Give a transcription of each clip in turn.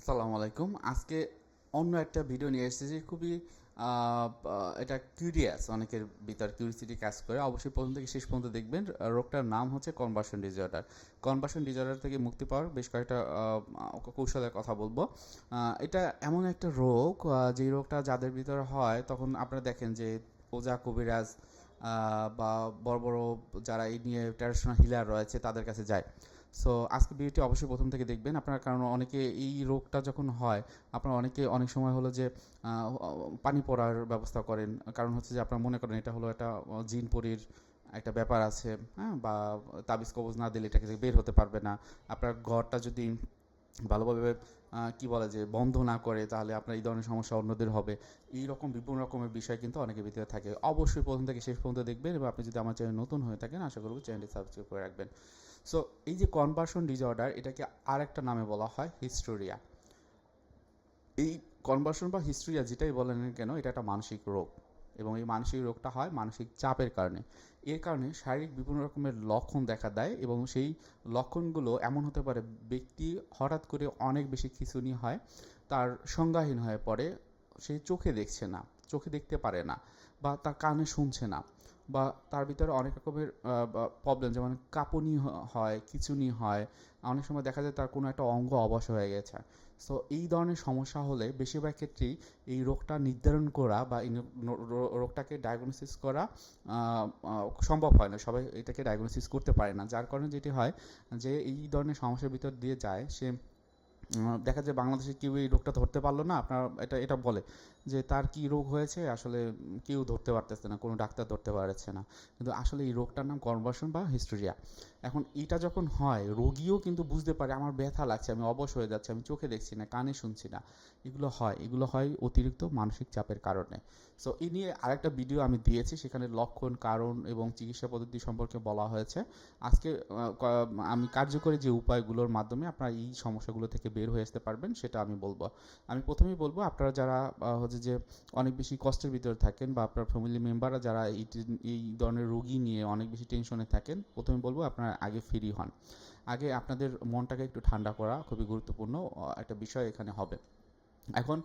আসসালামু আলাইকুম। আজকে অন্য একটা ভিডিও নিয়ে এসেছি, খুবই এটা কিউরিয়াস অনেকের ভিতর কিউরিসিটি কাজ করে। অবশ্যই প্রথম থেকে শেষ পর্যন্ত দেখবেন। রোগটার নাম হচ্ছে কনভার্সন ডিজঅর্ডার কনভার্সন ডিজঅর্ডার থেকে মুক্তি পাওয়ার বেশ কয়েকটা কৌশলের কথা বলব। এটা এমন একটা রোগ যেই রোগটা যাদের ভিতরে হয়, তখন আপনারা দেখেন যে ওজা কবিরাজ বা বড় বড় যারা এই নিয়ে ট্র্যাডিশনাল হিলার রয়েছে, তাদের কাছে যায়। সো আজকে ভিডিওটি অবশ্যই প্রথম থেকে দেখবেন। আপনার কারণ অনেকে এই রোগটা যখন হয়, আপনারা অনেকে অনেক সময় হলো যে পানি পড়ার ব্যবস্থা করেন। কারণ হচ্ছে যে, আপনার মনে করেন এটা হলো একটা জিন পরির একটা ব্যাপার আছে হ্যাঁ? বা তাবিজ কবজ না দিলে এটাকে বের হতে পারবে না। আপনার ঘরটা যদি ভালোভাবে কি বলে যে, বন্ধ না করে, তাহলে আপনার এই ধরনের সমস্যা অন্যদের হবে। এই রকম বিভিন্ন রকমের বিষয় কিন্তু অনেকের ভিতরে থাকে। অবশ্যই প্রথম থেকে শেষ পর্যন্ত দেখবেন এবং আপনি যদি আমার চ্যানেল নতুন হয়ে থাকেন, আশা করব চ্যানেলটি সাবস্ক্রাইব করে রাখবেন। সো এই যে কনভার্সন ডিজঅর্ডার এটাকে আরেকটা নামে বলা হয় হিস্টোরিয়া এই কনভার্সন বা হিস্টোরিয়া যেটাই বলেন কেন, এটা একটা মানসিক রোগ। এবং এই মানসিক রোগটা হয় মানসিক চাপের কারণে। এর কারণে শারীরিক বিভিন্ন রকমের লক্ষণ দেখা দেয় এবং সেই লক্ষণগুলো এমন হতে পারে, ব্যক্তি হঠাৎ করে অনেক বেশি খিঁচুনি হয়, তার সংজ্ঞাহীন হয়ে পড়ে, সে চোখে দেখছে না। চোখে দেখতে পারে না বা তার কানে শুনছে না বা তার ভিতরে অনেক রকমের প্রবলেম যেমন কাঁপুনি হয়, খিঁচুনি হয়, অনেক সময় দেখা যায় তার কোনো একটা অঙ্গ অবশ হয়ে গেছে। সো এই ধরনের সমস্যা হলে বেশিরভাগ ক্ষেত্রেই এই রোগটা নির্ধারণ করা বা রোগটাকে ডায়াগনোসিস করা সম্ভব হয় না। সবাই এটাকে ডায়াগনোসিস করতে পারে না। যার কারণে যেটি হয় যে এই ধরনের সমস্যার ভিতর দিয়ে যায়, সে দেখা যায় বাংলাদেশে কেউ এই রোগটা ধরতে পারল না, আপনার এটা এটা বলে। যে তার কি রোগ হয়েছে, আসলে কেউ ধরতে পারতেছে না, কোনো ডাক্তার ধরতে পারছে না। কিন্তু আসলে এই রোগটার নাম কনভার্সন বা হিস্টোরিয়া। এখন এটা যখন হয়, রোগীও কিন্তু বুঝতে পারে, আমার ব্যথা লাগছে, আমি অবশ হয়ে যাচ্ছি, আমি চোখে দেখছি না, কানে শুনছি না। এগুলো হয় এগুলো হয় অতিরিক্ত মানসিক চাপের কারণে। সো এই নিয়ে আরেকটা ভিডিও আমি দিয়েছি, সেখানে লক্ষণ, কারণ এবং চিকিৎসা পদ্ধতি সম্পর্কে বলা হয়েছে। আজকে আমি কার্যকরী যে উপায়গুলোর মাধ্যমে আপনারা এই সমস্যাগুলো থেকে বের হয়ে আসতে পারবেন, সেটা আমি বলব। আমি প্রথমেই বলব, আপনারা যারা হচ্ছে যে অনেক বেশি কষ্টের ভিতরে থাকেন বা আপনার ফ্যামিলি মেম্বাররা যারা এই এই ধরনের রোগী নিয়ে অনেক বেশি টেনশনে থাকেন, প্রথমে বলব আপনারা আগে ফ্রি হন। আগে আপনাদের মনটাকে একটু ঠান্ডা করা খুবই গুরুত্বপূর্ণ একটা বিষয় এখানে হবে। এখন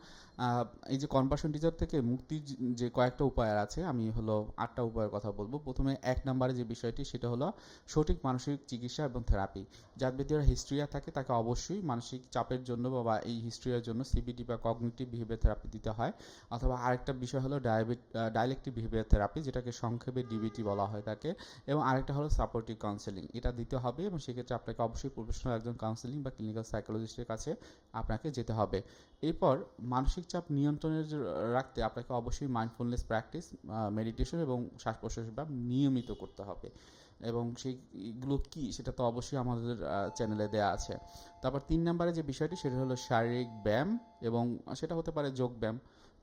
এই যে কনভার্সন টিচার থেকে মুক্তির যে- কয়েকটা উপায় আছে, আমি হলো আটটা উপায়ের কথা বলব। প্রথমে এক নম্বরে যে বিষয়টি, সেটা হলো সঠিক মানসিক চিকিৎসা এবং থেরাপি যার ভিতরে হিস্ট্রিয়া থাকে, তাকে অবশ্যই মানসিক চাপের জন্য বা- এই হিস্ট্রিয়ার জন্য সিবিটি বা কগনিটিভ বিহেভিয়ার থেরাপি দিতে হয়। অথবা আরেকটা বিষয় হলো ডায়াবেট ডায়ালেক্টিভ বিহেভিয়ার থেরাপি যেটাকে সংক্ষেপে ডিবিটি বলা হয় তাকে। এবং আরেকটা হলো সাপোর্টিভ কাউন্সেলিং এটা দিতে হবে এবং সেক্ষেত্রে আপনাকে অবশ্যই প্রফেশনাল একজন কাউন্সেলিং বা ক্লিনিক্যাল সাইকোলজিস্টের কাছে আপনাকে যেতে হবে। এরপর মানসিক চাপ নিয়ন্ত্রণে রাখতে আপনাকে অবশ্যই মাইন্ডফুলনেস প্র্যাকটিস মেডিটেশন এবং শ্বাস প্রশ্বাস ব্যায়াম নিয়মিত করতে হবে। এবং সেইগুলো কি সেটা তো অবশ্যই আমাদের চ্যানেলে দেয়া আছে। তারপর তিন নম্বরে যে বিষয়টি সেটা হলো শারীরিক ব্যায়াম এবং সেটা হতে পারে যোগ ব্যায়াম।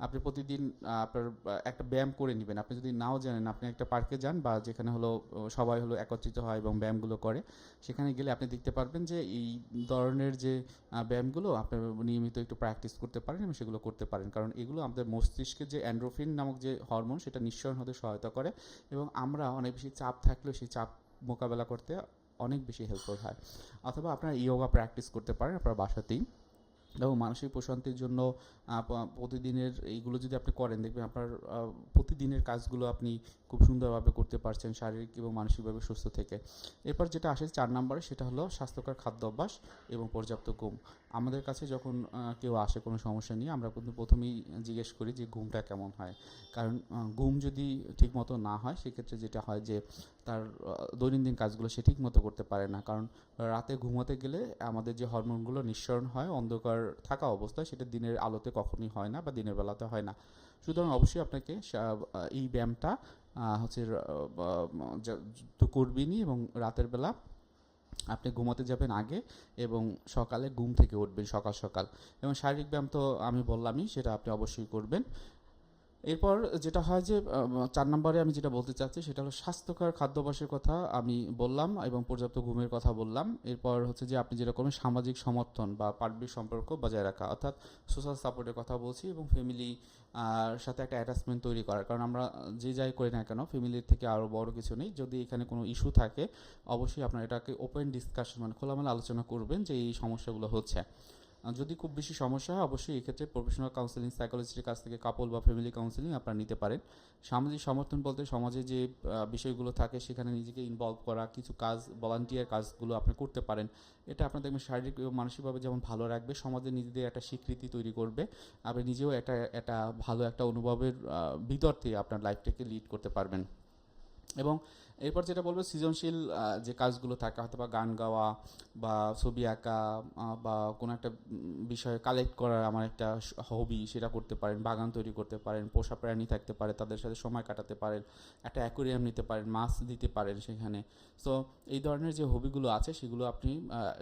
আপনি প্রতিদিন আপনার একটা ব্যায়াম করে নেবেন। আপনি যদি নাও জানেন, আপনি একটা পার্কে যান বা যেখানে হলো সবাই হলো একত্রিত হয় এবং ব্যায়ামগুলো করে, সেখানে গেলে আপনি দেখতে পারবেন যে এই ধরনের যে ব্যায়ামগুলো আপনি নিয়মিত একটু প্র্যাকটিস করতে পারেন এবং সেগুলো করতে পারেন। কারণ এগুলো আমাদের মস্তিষ্কে যে অ্যান্ড্রোফিন নামক যে হরমোন সেটা নিঃসরণ হতে সহায়তা করে এবং আমরা অনেক বেশি চাপ থাকলেও সেই চাপ মোকাবেলা করতে অনেক বেশি হেল্পফুল হয়। অথবা আপনারা ইয়োগা প্র্যাকটিস করতে পারেন আপনার বাসাতেই। এবং মানসিক প্রশান্তির জন্য প্রতিদিনের এইগুলো যদি আপনি করেন, দেখবেন আপনার প্রতিদিনের কাজগুলো আপনি খুব সুন্দরভাবে করতে পারছেন শারীরিক এবং মানসিকভাবে সুস্থ থেকে। এরপর যেটা আসে চার নম্বরে, সেটা হলো স্বাস্থ্যকর খাদ্য অভ্যাস এবং পর্যাপ্ত ঘুম। আমাদের কাছে যখন কেউ আসে কোনো সমস্যা নিয়ে, আমরা কিন্তু প্রথমেই জিজ্ঞেস করি যে, ঘুমটা কেমন হয়? কারণ ঘুম যদি ঠিকমতো না হয়, সেক্ষেত্রে যেটা হয় যে তার দৈনন্দিন কাজগুলো সে ঠিক মতো করতে পারে না। কারণ রাতে ঘুমোতে গেলে আমাদের যে হরমোনগুলো নিঃসরণ হয়, অন্ধকার থাকা অবস্থায় সেটা দিনের আলোতে কখনোই হয় না বা দিনের বেলাতে হয় না। সুতরাং অবশ্যই আপনাকে এই ব্যায়ামটা হচ্ছে তো করবেনই এবং রাতের বেলা আপনি ঘুমাতে যাবেন আগে এবং সকালে ঘুম থেকে উঠবেন সকাল সকাল। এবং শারীরিক ব্যায়াম তো আমি বললামই, সেটা আপনি অবশ্যই করবেন। এরপর যেটা হয় যে চার নম্বরে আমি যেটা বলতে চাচ্ছি সেটা হলো স্বাস্থ্যকর খাদ্যাভ্যাসের কথা আমি বললাম এবং পর্যাপ্ত ঘুমের কথা বললাম। এরপর হচ্ছে যে, আপনি যেরকম সামাজিক সমর্থন বা পারিবারিক সম্পর্ক বজায় রাখা, অর্থাৎ সোশ্যাল সাপোর্টের কথা বলছি এবং ফ্যামিলি সাথে একটা অ্যাটাচমেন্ট তৈরি করার। কারণ আমরা যে যাই করি না কেন ফ্যামিলির থেকে আরও বড় কিছু নেই। যদি এখানে কোনো ইস্যু থাকে, অবশ্যই আপনার এটাকে ওপেন ডিসকাশন মানে খোলামেলা আলোচনা করবেন যে এই সমস্যাগুলো হচ্ছে। যদি খুব বেশি সমস্যা হয়, অবশ্যই এক্ষেত্রে প্রফেশনাল কাউন্সিলিং সাইকোলজিস্টের কাছ থেকে কাপল বা ফ্যামিলি কাউন্সিলিং আপনারা নিতে পারেন। সামাজিক সমর্থন বলতে সমাজে যে বিষয়গুলো থাকে, সেখানে নিজেকে ইনভলভ করা, কিছু কাজ ভলান্টিয়ার কাজগুলো আপনি করতে পারেন। এটা আপনার দেখবেন শারীরিক এবং মানসিকভাবে যেমন ভালো রাখবে, সমাজে নিজেদের একটা স্বীকৃতি তৈরি করবে। আপনি নিজেও একটা একটা ভালো একটা অনুভবের ভিতর থেকে আপনার লাইফটাকে লিড করতে পারবেন। এবং এরপর যেটা বলব, সৃজনশীল যে কাজগুলো থাকে হয়তো বা গান গাওয়া বা ছবি আঁকা বা কোনো একটা বিষয় কালেক্ট করা আমার একটা হবি সেটা করতে পারেন, বাগান তৈরি করতে পারেন, পোষা প্রাণী থাকতে পারে, তাদের সাথে সময় কাটাতে পারেন, একটা অ্যাকোরিয়াম নিতে পারেন, মাছ দিতে পারেন সেখানে। সো এই ধরনের যে হবিগুলো আছে, সেগুলো আপনি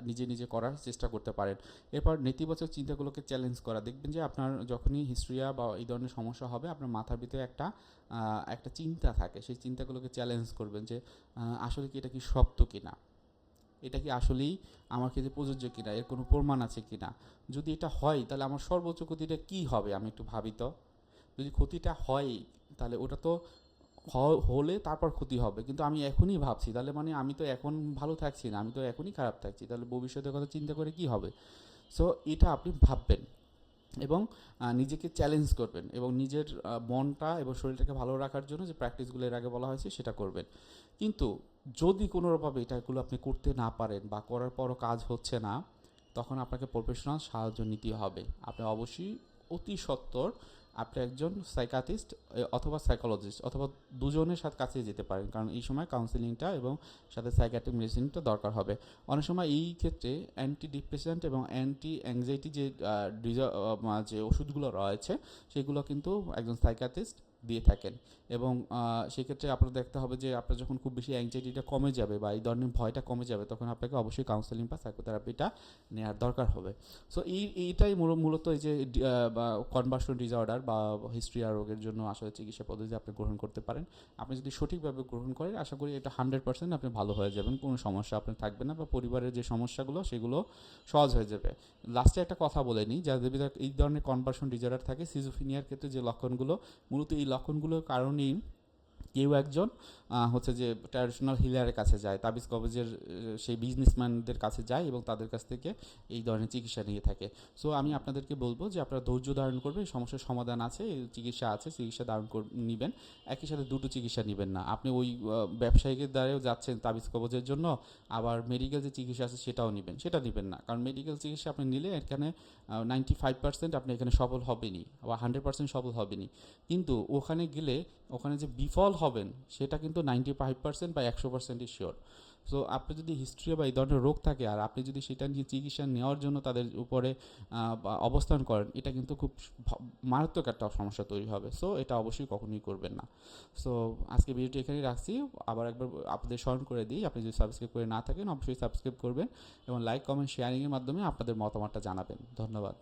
নিজে নিজে করার চেষ্টা করতে পারেন। এরপর নেতিবাচক চিন্তাগুলোকে চ্যালেঞ্জ করা। দেখবেন যে আপনার যখনই হিস্ট্রিয়া বা এই ধরনের সমস্যা হবে, আপনার মাথার ভিতরে একটা একটা চিন্তা থাকে। সেই চিন্তাগুলোকে চ্যালেঞ্জ করবেন যে আসলে কি এটা কি সত্য কিনা? এটা কি আসলেই আমার ক্ষেত্রে প্রযোজ্য কিনা? এর কোনো প্রমাণ আছে কিনা? যদি এটা হয়, তাহলে আমার সর্বোচ্চ ক্ষতিটা কি হবে? আমি একটু ভাবি তো। যদি ক্ষতিটা হয়, তাহলে ওটা তো হলে তারপর ক্ষতি হবে। কিন্তু আমি এখনই ভাবছি, তাহলে মানে আমি তো এখন ভালো থাকছি না, আমি তো এখনই খারাপ থাকছি। তাহলে ভবিষ্যতের কথা চিন্তা করে কি হবে? সো এটা আপনি ভাববেন। এবং নিজেকে চ্যালেঞ্জ করবেন এবং নিজের মনটা এবং শরীরটাকে ভালো রাখার জন্য যে প্র্যাকটিসগুলো এর আগে বলা হয়েছে সেটা করবেন। কিন্তু যদি কোনোভাবে এটাগুলো আপনি করতে না পারেন বা করার পরও কাজ হচ্ছে না, তখন আপনাকে প্রফেশনাল সাহায্য নিতে হবে। আপনি অবশ্যই অতি সত্বর আপনি একজন সাইকাটিস্ট অথবা সাইকোলজিস্ট অথবা দুজনের সাথে কাছে যেতে পারেন। কারণ এই সময় কাউন্সিলিংটা এবং সাথে সাইকাট্রিক মেডিসিনটা দরকার হবে। অনেক সময় এই ক্ষেত্রে অ্যান্টি ডিপ্রেশান্ট এবং অ্যান্টি অ্যাংজাইটি যে যে ওষুধগুলো রয়েছে, সেগুলো কিন্তু একজন সাইকাটিস্ট দিয়ে থাকেন। এবং সেক্ষেত্রে আপনার দেখতে হবে যে আপনার যখন খুব বেশি অ্যাংজাইটিটা কমে যাবে বা এই ধরনের ভয়টা কমে যাবে, তখন আপনাকে অবশ্যই কাউন্সেলিং বা সাইকোথেরাপিটা নেওয়ার দরকার হবে। সো এই, এইটাই মূলত এই যে কনভার্সন ডিসঅর্ডার বা হিস্ট্রিয়া রোগের জন্য আসলে চিকিৎসা পদ্ধতি আপনি গ্রহণ করতে পারেন। আপনি যদি সঠিকভাবে গ্রহণ করেন, আশা করি এটা হান্ড্রেড পার্সেন্ট আপনি ভালো হয়ে যাবেন। কোনো সমস্যা আপনার থাকবে না বা পরিবারের যে সমস্যাগুলো, সেগুলো সহজ হয়ে যাবে। লাস্টে একটা কথা বলে নিই, যাদের এই ধরনের কনভার্সন ডিসঅর্ডার থাকে সিজোফিনিয়ার ক্ষেত্রে যে লক্ষণগুলো, মূলত এই লক্ষণগুলোর কারণেই কেউ একজন হচ্ছে যে ট্র্যাডিশনাল হিলারের কাছে যায় তাবিজ কবজের সেই বিজনেসম্যানদের কাছে যায় এবং তাদের কাছ থেকে এই ধরনের চিকিৎসা নিয়ে থাকে। সো আমি আপনাদেরকে বলব যে আপনারা ধৈর্য ধারণ করবেন সমস্যার সমাধান আছে চিকিৎসা আছে চিকিৎসা ধারণ নেবেন। একই সাথে দুটো চিকিৎসা নেবেন না। আপনি ওই আহ, ব্যবসায়িকের দ্বারাও যাচ্ছেন তাবিজ কবজের জন্য আবার মেডিকেল যে চিকিৎসা আছে সেটাও নেবেন। সেটা নেবেন না কারণ মেডিকেল চিকিৎসা আপনি নিলে এখানে নাইনটি ফাইভ পার্সেন্ট আপনি এখানে সফল হবেনই বা হান্ড্রেড পার্সেন্ট সফল হবেনি কিন্তু ওখানে গেলে ওখানে যে বিফল হবেন, সেটা কিন্তু নাইনটি ফাইভ পার্সেন্ট বা একশো পার্সেন্টই শিওর সো আপনি যদি হিস্ট্রি বা এই ধরনের রোগ থাকে আর আপনি যদি সেটা নিয়ে চিকিৎসা নেওয়ার জন্য তাদের উপরে অবস্থান করেন, এটা কিন্তু খুব মারাত্মক একটা সমস্যা তৈরি হবে। সো এটা অবশ্যই কখনোই করবেন না। সো আজকে ভিডিওটি এখানেই রাখছি। আবার একবার আপনাদের স্মরণ করে দিই, আপনি যদি সাবস্ক্রাইব করে না থাকেন, অবশ্যই সাবস্ক্রাইব করবেন এবং লাইক কমেন্ট শেয়ারিংয়ের মাধ্যমে আপনাদের মতামতটা জানাবেন। ধন্যবাদ।